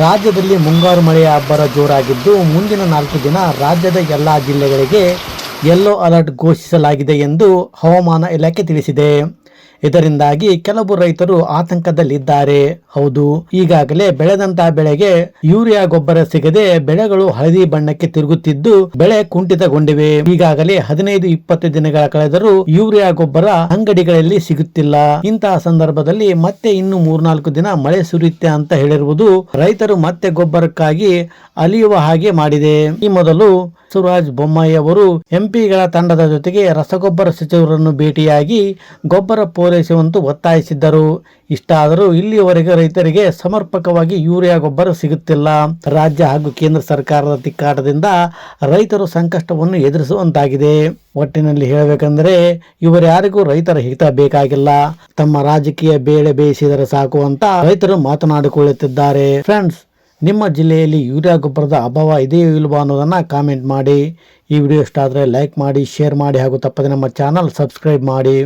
ರಾಜ್ಯದಲ್ಲಿ ಮುಂಗಾರು ಮಳೆಯ ಅಬ್ಬರ ಜೋರಾಗಿದ್ದು, ಮುಂದಿನ ನಾಲ್ಕು ದಿನ ರಾಜ್ಯದ ಎಲ್ಲಾ ಜಿಲ್ಲೆಗಳಿಗೆ ಯೆಲ್ಲೋ ಅಲರ್ಟ್ ಘೋಷಿಸಲಾಗಿದೆ ಎಂದು ಹವಾಮಾನ ಇಲಾಖೆ ತಿಳಿಸಿದೆ. ಇದರಿಂದಾಗಿ ಕೆಲವು ರೈತರು ಆತಂಕದಲ್ಲಿದ್ದಾರೆ. ಹೌದು, ಈಗಾಗಲೇ ಬೆಳೆದಂತಹ ಬೆಳೆಗೆ ಯೂರಿಯಾ ಗೊಬ್ಬರ ಸಿಗದೆ ಬೆಳೆಗಳು ಹಳದಿ ಬಣ್ಣಕ್ಕೆ ತಿರುಗುತ್ತಿದ್ದು ಬೆಳೆ ಕುಂಠಿತಗೊಂಡಿವೆ. ಈಗಾಗಲೇ ಹದಿನೈದು, ಇಪ್ಪತ್ತು ದಿನಗಳ ಕಳೆದರೂ ಯೂರಿಯಾ ಗೊಬ್ಬರ ಅಂಗಡಿಗಳಲ್ಲಿ ಸಿಗುತ್ತಿಲ್ಲ. ಇಂತಹ ಸಂದರ್ಭದಲ್ಲಿ ಮತ್ತೆ ಇನ್ನು ಮೂರ್ನಾಲ್ಕು ದಿನ ಮಳೆ ಸುರಿಯುತ್ತೆ ಅಂತ ಹೇಳಿರುವುದು ರೈತರು ಮತ್ತೆ ಗೊಬ್ಬರಕ್ಕಾಗಿ ಅಲಿಯುವ ಹಾಗೆ ಮಾಡಿದೆ. ಈ ಮೊದಲು ಸುರಾಜ್ ಬೊಮ್ಮಾಯಿ ಅವರು ಎಂಪಿಗಳ ತಂಡದ ಜೊತೆಗೆ ರಸಗೊಬ್ಬರ ಸಚಿವರನ್ನು ಭೇಟಿಯಾಗಿ ಗೊಬ್ಬರ ಪೂರೈಸುವಂತೆ ಒತ್ತಾಯಿಸಿದ್ದರು. ಇಷ್ಟಾದರೂ ಇಲ್ಲಿಯವರೆಗೆ ರೈತರಿಗೆ ಸಮರ್ಪಕವಾಗಿ ಯೂರಿಯಾ ಗೊಬ್ಬರ ಸಿಗುತ್ತಿಲ್ಲ. ರಾಜ್ಯ ಹಾಗೂ ಕೇಂದ್ರ ಸರ್ಕಾರದ ತಿಕ್ಕಾಟದಿಂದ ರೈತರು ಸಂಕಷ್ಟವನ್ನು ಎದುರಿಸುವಂತಾಗಿದೆ. ಒಟ್ಟಿನಲ್ಲಿ ಹೇಳಬೇಕೆಂದರೆ ಇವರ್ಯಾರಿಗೂ ರೈತರ ಹಿತ ಬೇಕಾಗಿಲ್ಲ. ತಮ್ಮ ರಾಜಕೀಯ ಬೇಳೆ ಬೇಯಿಸಿದರೆ ಸಾಕು ಅಂತ ರೈತರು ಮಾತನಾಡಿಕೊಳ್ಳುತ್ತಿದ್ದಾರೆ. ಫ್ರೆಂಡ್ಸ್, ನಿಮ್ಮ ಜಿಲ್ಲೆಯಲ್ಲಿ ಯೂರಿಯಾ ಗೊಬ್ಬರದ ಅಭಾವ ಇದೆಯೋ ಇಲ್ವಾ ಅನ್ನೋದನ್ನು ಕಾಮೆಂಟ್ ಮಾಡಿ. ಈ ವಿಡಿಯೋ ಇಷ್ಟ ಆದರೆ ಲೈಕ್ ಮಾಡಿ, ಶೇರ್ ಮಾಡಿ ಹಾಗೂ ತಪ್ಪದೆ ನಮ್ಮ ಚಾನಲ್ ಸಬ್ಸ್ಕ್ರೈಬ್ ಮಾಡಿ.